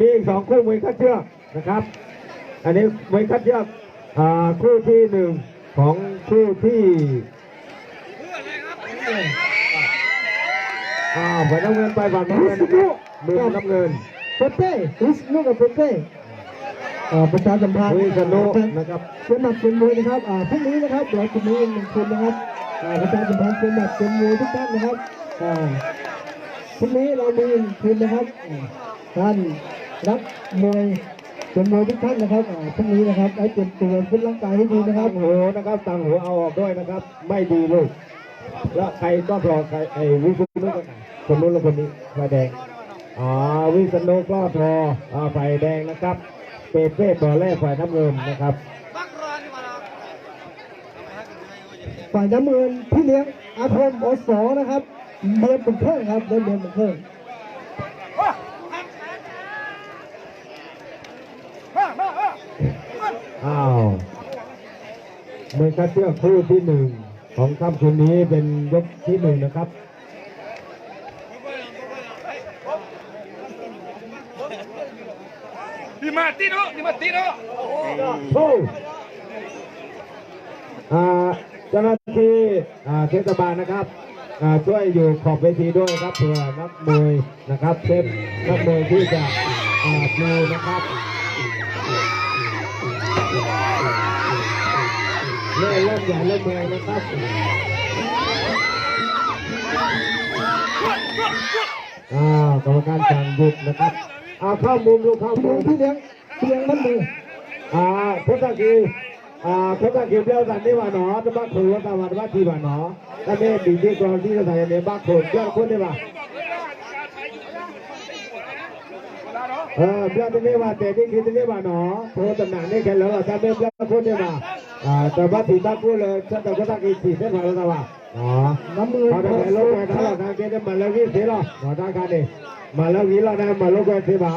มีอีกสองคู่มวยคัดเชือกนะครับ อันนี้มวยคัดเชือกอ่าคู่ที่หนึ่งของคู่ที่อ่าฝ่ายน้ำเงินไปฝั่งน้ำเงินนะครับมือน้ำเงินเปเป้วิสนุกับเปเป้อ่าประชาสัมพันธ์วิษณุนะครับเชียงใหม่เป็นมวยนะครับอ่าพรุ่งนี้นะครับเดี๋ยวคุณนี้หนึ่งคนนะครับอ่าประชาสัมพันธ์เชียงใหม่เป็นมวยทุกท่านนะครับอ่าพรุ่งนี้เรามีหนึ่งคืนนะครับอ่า ท่านรับมวยเป็นมวยทุกท่านนะครับอ่าพรุ่งนี้นะครับให้เตรียมตัวฟิตร่างกายให้ดีนะคต่ารับงหูนะครับต่างหูเอาออกด้วยนะครับ ไม่ดีลูกแล้วใครก็รอใครไอ้วิษณุกันไหนคนนู้นและคนนี้ไฟแดงอ๋อวิษณุก็รออ่าไฟแดงนะครับเปเป้ต่อแรกฝ่ายน้ำเงินนะครับฝ่ายน้ำเงินพี่เลี้ยงอาคมโอสอนะครับเรียนเป็นเพื่อนครับเรียนเรียนเป็นเพื่อน อ้าวมวยคัดเชือกคู่ที่หนึ่งของค่ำคืนนี้เป็นยกที่หนึ่งนะครับ Di Martino, Di Martino. โอ้อ่าเจ้าหน้าที่อ่าเทศบาลนะครับอ่าช่วยอยู่ขอบเวทีด้วยครับเพื่อนักมวยนะครับเซฟนักมวยที่จะอ่าดูนะครับ เล่นเล่นใหญ่เล่นแรงนะครับอ่ากรรมการสั่งหยุดนะครับเอาเข้ามุมดูเข้ามุมพี่เลี้ยงพี่เลี้ยงมันมืออ่าพชรตะกี้อ่าพชรตะกี้เดียวสันนี่ว่านอจะบ้าขู่ว่าตาวันว่าทีวาหนอถ้าไม่ดีที่กรองที่จะใส่ในบ้าขู่เจ้าคนได้ป่ะเออเจ้าที่นี่ว่าแต่ที่คิดที่นี่ว่าหนอโทรตำหนักนี่แค่แล้วถ้าไม่เจ้าคนได้ป่ะ အဲပြတ်တဲ့မှာတဲ့ဒီခေတ်လေးပါနော်ဘောတနာနဲ့ခဲလောကသဘေပြတ်ဖို့တဲ့မှာအာတပတ်တီတကူလေစတဲ့ကတာကိစီတဲ့ပါလို့တော့ပါနော်နမ်လို့ခဲလောကတာကကဲတဲ့မလကြီးသေးတော့ဘာသာကနေမလကြီးလာတဲ့မလောကသေးပါ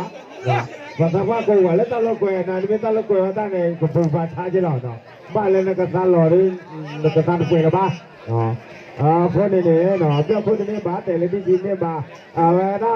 ဘာသာကကိုဝလည်းတလောက်ွယ်နာဒီတလောက်ွယ်တာနဲ့ကပူပါထားကြတော့တော့ပါလည်းကစားလော်ရင်းကစားကွယ်ကပါနော်အာဖုန်နေနေနော်ပြဖို့တဲ့ဘာတယ်လေးဒီနေပါအဝနာ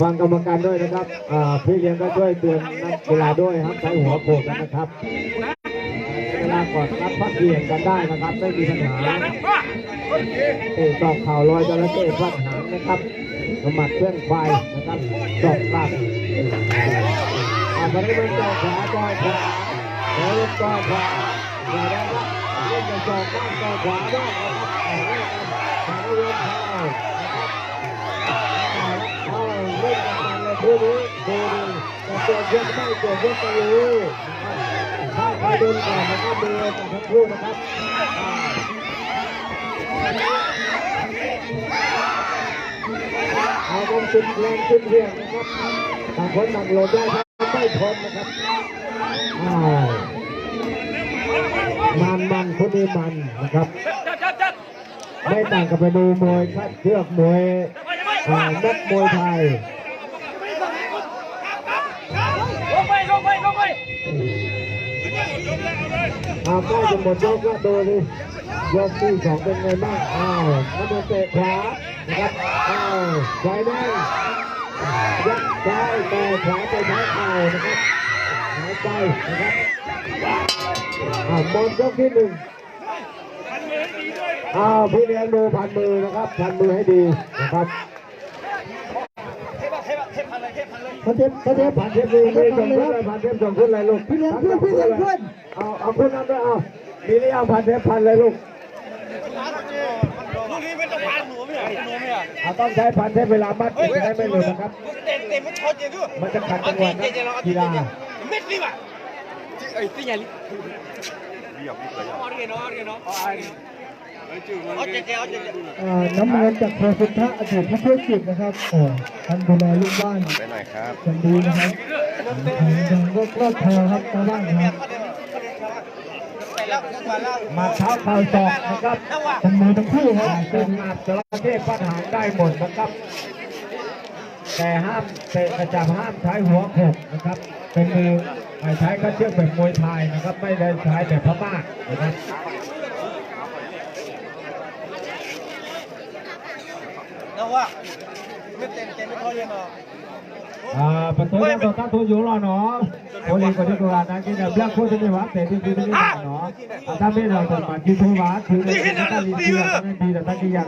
ฟังกรรมการด้วยนะครับพี่เลี้ยงก็ช่วยเตือนนักกีฬาด้วยครับใช้หัวโขกนะครับเวลากอดรับพักเพียงกันได้นะครับไม่มีปัญหาเตะดอกข่าวลอยจระเข้ฟัดหางนะครับสมัดเครื่องไฟนะครับดอกกลับอ่าต อนนี้เป็นจอขวาจอขวาแล้วลูกจอขวาอย่าได้ละเล่นจะจอกบ้างจอขวาบ้างนะครับอ่าเล่นกัว้นเท้านะครับอ่าเอาเล่นกันมันเลยคู่นี้ดูดิจะเปลี่ยกไม่เปลี่ยกก็รู้ถ้าใครโดนก่อนนะครับมือกับทั้งคู่นะครับเอาต้องจุดแรงจุดเรียงนะครับต่างคนต่างโหลบได้ครับ ไม่ทนนะครับอ้าวมันมันคนนี้มันนะครับจัดจัดจัดไม่ต่างกับไปดูมวยคัดเชือกมวยนักมวยไทยลงไปลงไปลงไปอาใกล้จะหมดยกแล้วดูดิยกที่สองเป็นไงบ้างอ้าวน้ำมันเตะขวานะครับอ้าวไฟแดง ยัดซ้ายแต่ขวาไปท้ายเข่านะครับหายไปนะครับอ่าหมดยกที่หนึ่งอ้าวพี่เลี้ยงดูพันมือนะครับ พันมือให้ดีนะครับเขาเทปเขาเทปพันเทปดีมีส่งขึ้นเลยพันเทปส่งขึ้นเลยลูกพี่เลี้ยงเพื่อนพี่เลี้ยงเพื่อนเอาเอาขึ้นนั่นด้วยเอามีนี่เอาพันเทปพันเลยลูก ลูกนี้ไม่ต้องพานหนูไม่ เราต้องใช้พันเทปเวลามัดจะได้ไม่หลุดนะครับ มันจะขัดจังหวะนักกีฬาเม็ดนี่ว่ะไอ้ที่ใหญ่ออร์เกนอร์เกนอร์เอาเจ๊เอาเจ๊อ่าน้ำเงินจากโคสุทธะอดีตผู้ช่วยจิตนะครับโอ้ท่านดูแลลูกบ้านไปหน่อยครับคนดีนะครับยังก็ครอบครัวครับชาวบ้านครับ มาเท้าเข่าศอกนะครับทำมือทั้งคู่ครับเป็นอาบจระเข้ปัญหาได้หมดนะครับ แต่ห้ามเตะกระจับห้ามใช้หัวโขกนะครับ เป็นมือใช้กระเชือกแบบมวยไทยนะครับ ไม่ได้ใช้แบบพม่านะครับแล้วว่าไม่เต็มเต็มไม่พอเรียนหรออ่าประตูยังต่อตั้งทุอยู่รอเนาะโอลิก็ ที่ตัวนั้นกินแบบเลือกคู่ที่นี่หวะแต่ที่ที่นี่เนาะถ้าไม่เราจะมาคิดว่าถือในที่ตั้งดีที่ตั้งดีแต่ตั้งที่ยัง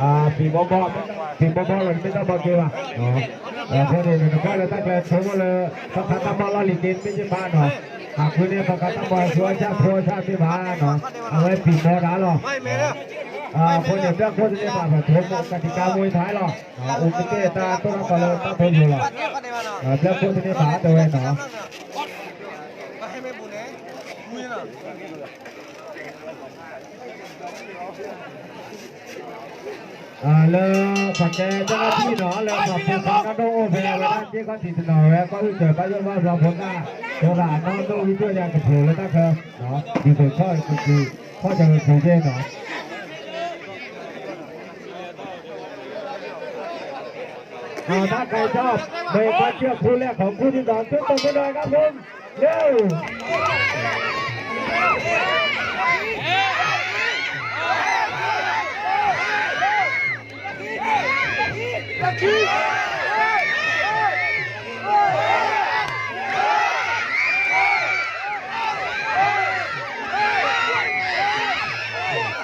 อ่าปีบอบอปีบอบอมันไม่ต้องบอกเกี่ยวเนาะเออพวกนี้มันก็เลยตั้งแต่ชมเลยสักครั้งตั้งมาล้อลิกินไม่ใช่บ้านเนาะหากคุณเนี่ยประกาศตั้งบอลชัวร์ชาติชัวร์ชาติที่บ้านเนาะเอาไว้ปีโมดาหรอไม่เมย์เนี่ยอ่าคนอย่างเรื่องคนที่มาแบบทมกติกามวยไทยหรออุปเกตาต้นก็เลยตั้งทนอยู่หรอปัดเนี่ยก็ได้มาเนาะอ่าเรื่องคนที่มาตัวเองเนาะก็ให้ไม่บุญเองมุ้ยเนาะอ่าเลยผักแกเจ้าหน้าที่เนาะเลยขอบคุณครับน้องโอเพ่เวลาที่เขาติดต่อแล้วก็รู้เจอก็ยอมว่าเราพ้นหน้าเจ้าหลานน้องดูวิทยากับผมแล้วนะครับเนาะดีสุดข้อคือข้อจะเป็นผู้เชี่ยวเนาะอ่ ถ้าใครชอบเบรกเชือกคู่แรกของคู่ที่สองช่วยตบมือหน่อยครับผมเร็ว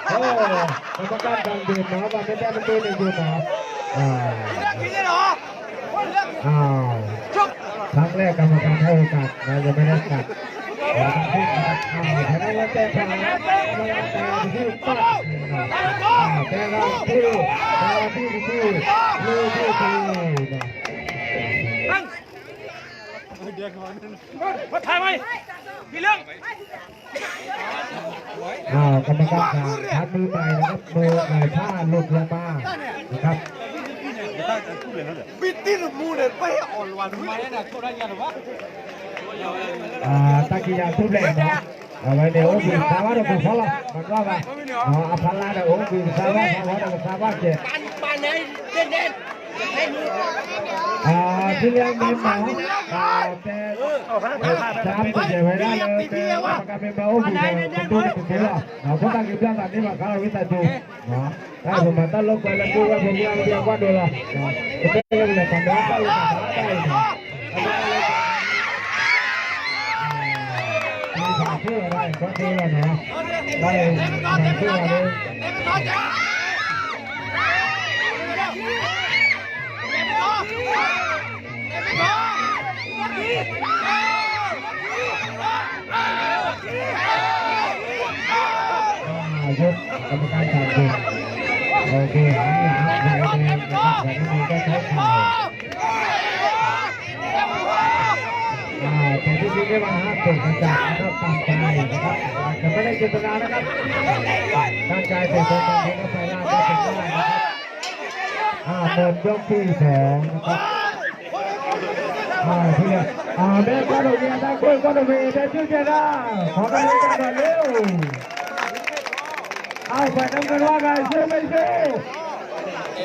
โอ้กรรมการดังดื่มนะว่าไม่ได้มันดูหนึ่งดูนะอ่ากินได้หรออ้าวครั้งแรกกรรมการให้โอกาสเราจะไม่ได้กัดเราต้องพูดนะครับอ้าวแพ้แล้วแต่ผ่านกรรมการแต่ที่ปั๊บอ้าวแต่เราที่แต่เราที่ที่ลูกที่ที่นะมาถ่ายไหมพี่เรื่องอ้าวกรรมการขาทัดมือใหม่นะครับมือใหม่ผ้าหลุดลงมานะครับ ဒါတူလေဟုတ်လားပီတိမူနဲ့ပဲအော်လွာလူမရနာခေါ်ရညာတော့အာတာကီယာသူ့လက်နော်အဝိုင်းနေဦးပြီးသာဝရကိုဖလာမကွာပါအာဖလာတဲ့ဦးပြီးသာဝရဖလာတဲ့သာဝရကျပန်ပန်နေတဲ့ อละมันว่าไงอ๋ออภัลลาเดี๋ยวผมบีบสาวะสาวะเดี๋ยวสาวะเจ็บปันปันไหนเด่นเด่นให้มืออ่าที่เลี้ยงเมมหมออ่าแต่สามสิบเจ็ดไว้ได้เลยแต่ประกันเป็นเบาบีบเป็นตัวเป็นตัวเราคนตั้งกิจการนี้มาเขาวิสัยดูเนาะถ้าผมมาตั้งลบไปแล้วดูว่าผมยังยังว่าดูละเนาะเป็นเรื่องแบบนั้นได้ได้เนาะมีสามเพื่ออะไรก็คืออะไรเนาะได้สามเพื่ออะไร ยกกรรมการขาดดุโอเคหันหลังไปเลยนะครับแต่ไม่มีก็ใช้เข่าอ่าแต่ที่จริงได้มาหาตกกระจานะครับตามใจนะครับแต่ไม่ได้เจตนานะครับตั้งใจเตะบอลตามเพลงก็ไปล่าก็เป็นได้นะครับอ่าเปิดยกที่สองนะครับ อ่าที่เนี่ยอ่าเบสก็โดนเมียได้คุยก็โดนเมียได้ชื่อเจด้าขอกำลังใจหน่อยเร็วเอาไปน้ำเงินว่าไงซื้อไม่ซื้อ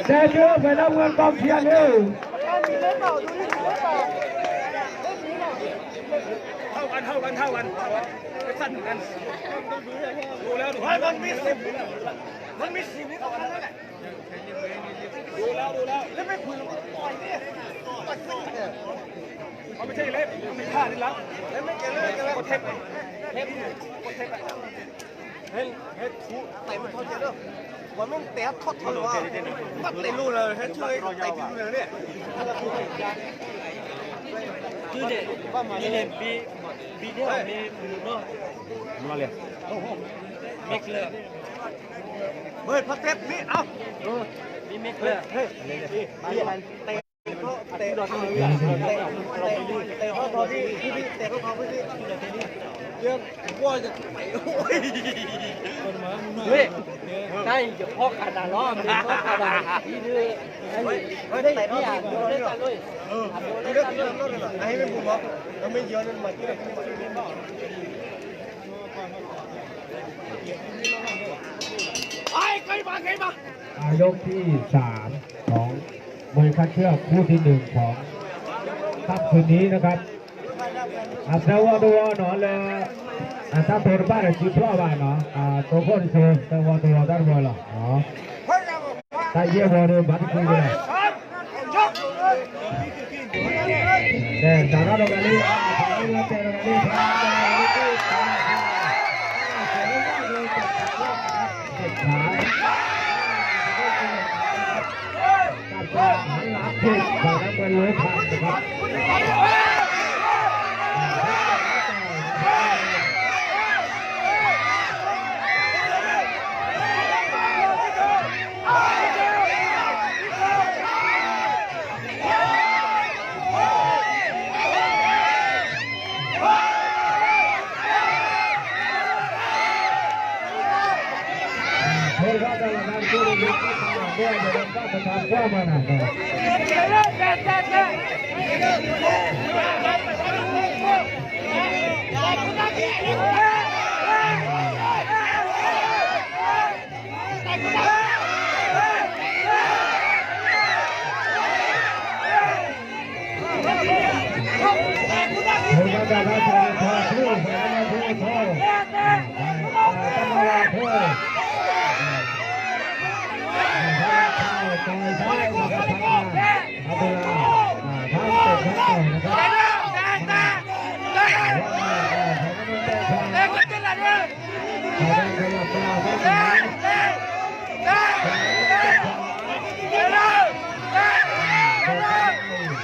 แต่ซื้อไปน้ำเงินกองเชียร์เร็วเท่ากันเท่ากันเท่ากันสั้นกันดูแล้วดูมันมีสิบมันมีสิบนี่เท่ากันนั่นแหละ ดูแล้วดูแล้วแล้วไม่คุยแล้วปล่อยเนี่ยปล่อยสิเขาไม่ใช่เล็บมีผ้านี่แล้วแล้วไม่เกี่ยวเลยกดเทปเทปกดเทปเฮ้ยเฮ้ยทูเตะมันเท่าเจอวันมันเตะทอดทอดว่ามันเตะลูเลยเฮ้ยช่วยเตะพิมพ์เลยเนี่ยชื่อเด็กนี่เลยบีบีเดียวมีมือเนาะมาเลยเม็กเลยเบิดพัดเทปนี่เอ้ามีเมกเลยเฮ้ยมาอย่างนั้นเตะเตะโดเตะเตะเตะเขาพอที่พี่เตะเขาพอพี่เดี๋ยวว่าจะไปโอ้ยเฮ้ยใช่เดี๋ยวพ่อขาดล้อมันพ่อขาดที่ดื้อไอ้ได้ที่อะโดนได้กันเลยเออเรื่องเรื่องรถเลยไอ้ไม่พูดบอกแล้วไม่เยอะนั่นมาที่ ไหนไอ้ใครมาใครมา อายกที่สามของมวยคัดเชือกคู่ที่หนึ่งของค่ำคืนนี้นะครับอาเซวตัวหนอนเลยอาถ้าตัวบ้านจีบพ่อบ้านเนาะอาตัวคนเชื่อตัวตัวด้านบนหรอเนาะแต่เยี่ยมเลยบัตรคุยเลยแต่สาระตรงนี้สาระตรงนี้หัน เป็ นเล ยผ่านนะครับ เฮ้ยว่าแต่ละงานคู่นี้ก็ทำด้วยเดี๋ยวก็จะทำว่ามันอ่ะ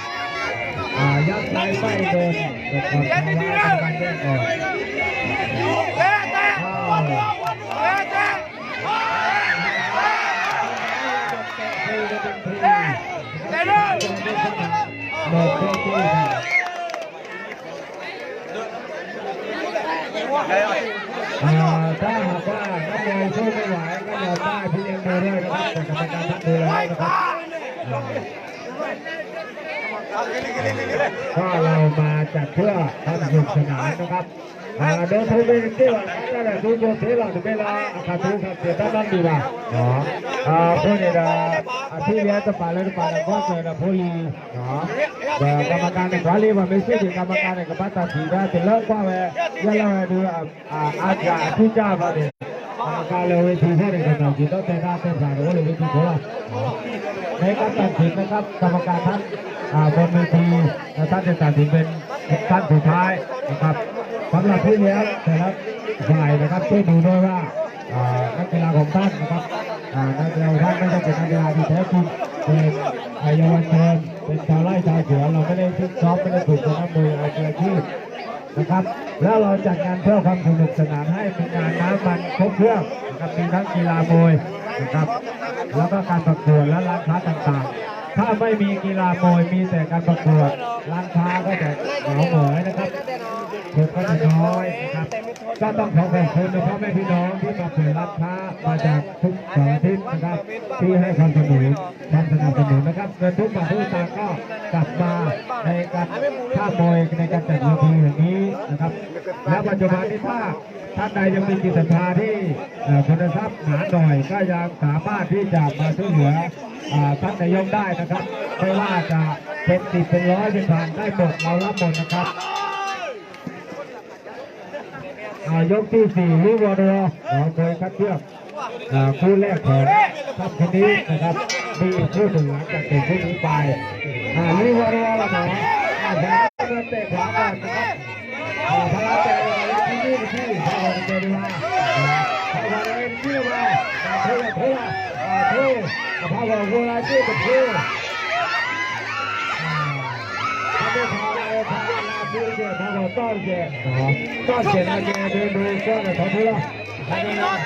เฮ้ยว่าแต่ละงานคู่นี้คู่นี้คู่นี้คู่ หมดเที่ที่อ่าถ้าหากว่านักมวยสู้ไม่ไหวก็อย่าป้พี่เลี้ยงดูด้วยนะครับแต่กรรมการทักดูแลนะครับก็เรามาจัดเพื่อความสนุกสนานนะครับอ่าโดนทุบไปที่ว่านั่นแหละทุบโดนเสียหลักเวลาอาคาทุครับเสียตั้งนั่นดีป่ะอ๋ออ่า ที่เลี้ยงจะป่าเลยป่าแล้วก็เจอนะพวกนี้เนาะแต่กรรมการในขวาลีว่าไม่ใช่กรรมการในกระปัตตาสีได้แต่เลิกว่าเว้ยยังเราดูอ่าอาจารย์ที่จ้ามาเนี่ยการเลยเวทีให้ในกำลังจิตต้องแต่หน้าเต้นผ่านหรือว่าเวทีโคราชในการตัดสินนะครับกรรมการท่านอ่าบนเวทีท่านจะตัดสินเป็นท่านสุดท้ายนะครับสำหรับผู้เลี้ยงแต่ละฝ่ายนะครับช่วยดูด้วยว่า นักกีฬาของท่านนะครับอ่านักกีฬาท่านไม่ใช่เป็นนักกีฬาที่แท้จริงเป็นเยาวชนเป็นชาวไร่ชาวสวนเราไม่ได้ฝึกซ้อมไม่ได้ฝึกเป็นนักมวยอะไรอาชีพนะครับ แล้วเราจัดงานเพื่อความสนุกสนานให้เป็นงานน้ำมันครบเครื่องนะครับมีทั้งกีฬามวยนะครับ แล้วก็การประกวดและร้านค้าต่างๆ ถ้าไม่มีกีฬามวยมีแต่การประกวดร้านค้าก็จะเหงาหงอยนะครับคนก็จะน้อยนะครับก็ต้องขอขอบคุณพ่อแม่พี่น้องที่มาเปิดร้านค้ามาจากทุกสารทิศนะครับที่ให้ความสนุนความสนับสนุนนะครับเงินทุกบาททุกสตางค์ก็กลับมาในการค่ามวยในการจัดเวทีอย่างนี้นะครับ และปัจจุบันนี้ถ้าท่านใดยังมีจิตศรัทธาที่คุณทรัพย์หนาหน่อยก็ยังสามารถที่จะมาช่วยเหลือ ท่านนายกได้นะครับไม่ว่าจะเป็นสิบเป็นร้อยเป็นพันได้หมดเรารับหมดนะครับยกที่สี่วิวอร์ดอเราเคยคัดเลือกคู่แรกของทัพคนนี้นะครับมีคู่หนึ่งหลังจากเตะคู่นี้ไปอ่าวิวอร์ดอละหนออ่าผมเตะขวาก่อนนะครับพลังใจที่นี่ที่พลังใจดีมาพลังใจที่มาเพื่อเลังเที่จะเพื่อถ้าเราพลังลาเพื่อจะ พลังต้อนเจต้อนเจนะเจเดินดูก็จะทำเพื่อพลัง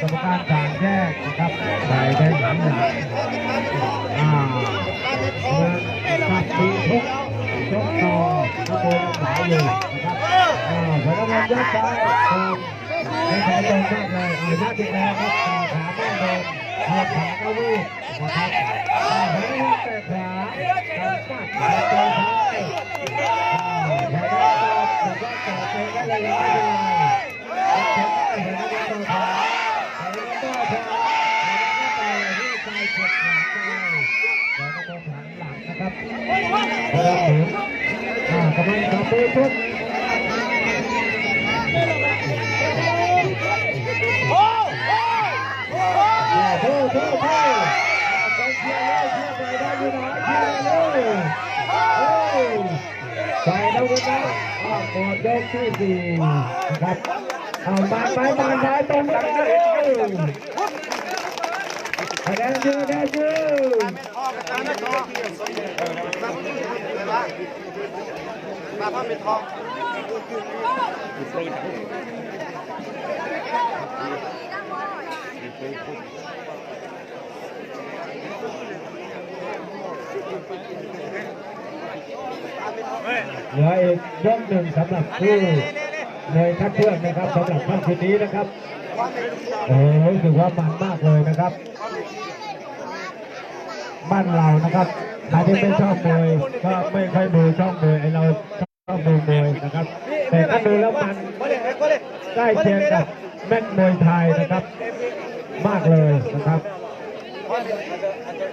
กรรมการต่างแยกนะครับใส่แดงหลังหลังอ่าเมืองขับปีทุกยกต่อขบวนสายอยู่นะครับอ่าพนักงานยกซ้ายตามไม่ขอตรงมากเลยอ่ายัดอีกแล้วครับขาแม่โดนเหยียบขาเข้าลูกนะครับอ่าพนักงานแต่ขาทำปัดขาตัวซ้ายอ่าพนักงานต่อแบบว่าต่อเตะได้เลยไม่เป็นไรกำ ลังขับไปทุกโอ้โหโทษโทษโทษไปเชียร์เลยเชียร์ไปได้อยู่ไหนเชียร์เลยใส่แล้วกันนะอ่าหมดยกที่สี่นะครับเอา มาไปมาไปตรงนี้เลยคะแนนเยอะคะแนนเยอะเหลืออีกยกหนึ่งสำหรับผู้เลยคัดเชือกนะครับสำหรับค่ำคืนนี้นะครับโอ้รู้สึกว่ามันมากเลยนะครับ บ้านเรานะครับ ใครที่ไม่ชอบมวยก็ไม่ค่อยดูช่องมวยไอเราชอบดูมวยนะครับ แต่ก็ดูแล้วมันใกล้เคียงกับแม่นมวยไทยนะครับ มากเลยนะครับ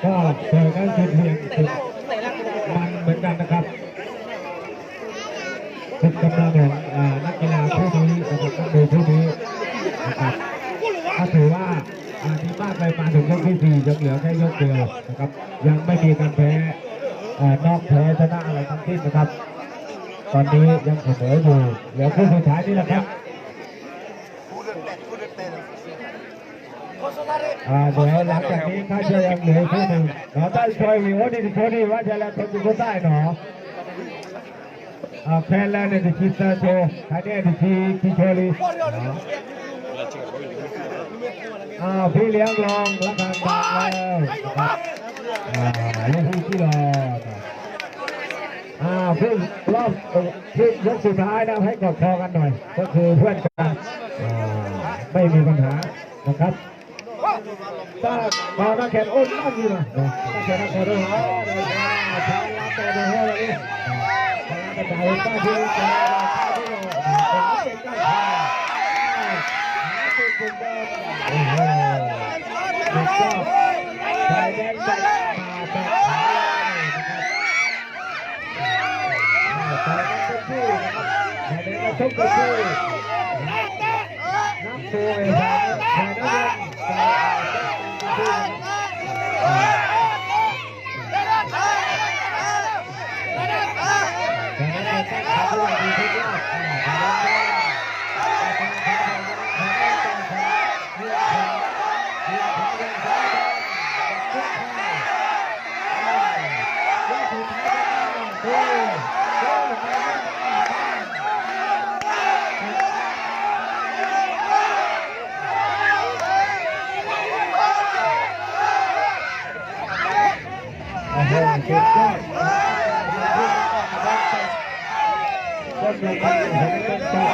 ก็เจอกันคือเพียงสุดมันเหมือนกันนะครับทุกกำลังของนักกีฬาผู้นี้นะครับต้องดูผู้นี้นะครับถ้าถือว่าอ่าดี มากเลยมาถึงยกที่สี่ยังเหลือแค่ยกเดียวนะครับ ยังไม่มีการแพ้อ่านอกแพ้ชนะอะไรทั้งสิ้นนะครับ ตอนนี้ยังเสมออยู่เหลือคู่สุดท้ายนี่แหละครับอ่าเดี๋ยวหลังจากนี้ถ้าจะยังเหลือคู่หนึ่งเราได้ช่วยวิวดีที่ช่วยดีว่าจะแล้วคนอยู่ก็ได้หนออ่าแฟนแล้วเนี่ยที่สตาโชท่านเนี่ยที่ที่โชลี อ่าพี่เลี้ยงรองรับการบังแล้วนะครับอ่าลูกพี่ที่รออ่าพี่รอบพี่ยกสุดท้ายนะให้กอดคอกันหน่อย ก็คือเพื่อนกันอ่าไม่มีปัญหานะครับถ้ามาหน้าแขนอ้นนั่งอยู่นะนะหน้าแขนหน้าแขนด้วยฮะเดี๋ยวจะใช้รับตัวดียวยนี่กระจายป้าที่นี่จะที่เราเป็นเจ้าชา ยหาตัวคุณเดิมโอ้โหสุดยอดชายแดนแบบมาแบบขาเลยนะครับชายแดนเป็นผู้นะครับชายแดนมาชกกันผู้นักมวยชาย ดยอดก็ลงไปเห็นเป็นต่อ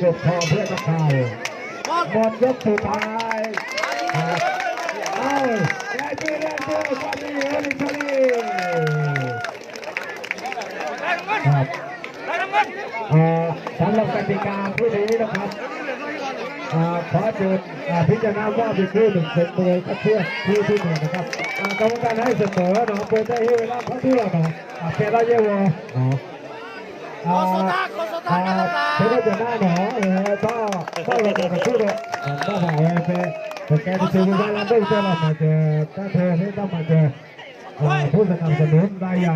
จบพอเพื่อนนักข่าวหมดยกสุดท้ายครับเอ้าแกจีเรนเดอร์ สำหรับกติกาผู้นี้นะครับขอเชิญพิจารณาว่าเป็นคู่หนึ่งเป็นมวยคัดเชือกคู่ที่หนึ่งนะครับกรรมการให้เสมอเนาะเปิดได้ให้เวลาเขาเที่เนาะอ่าเป็นไรเยะวอเนาะอ่าอ่าเพื่อจะได้เนาะเออก็ก็เราจะมาคู่เลยก็หาไว้เป็นแต่แกจะซื้อเวลาไม่เจอเรามาเจอถ้าเธอไม่ต้องมาเจอผู้สนับสนุนรายใหญ่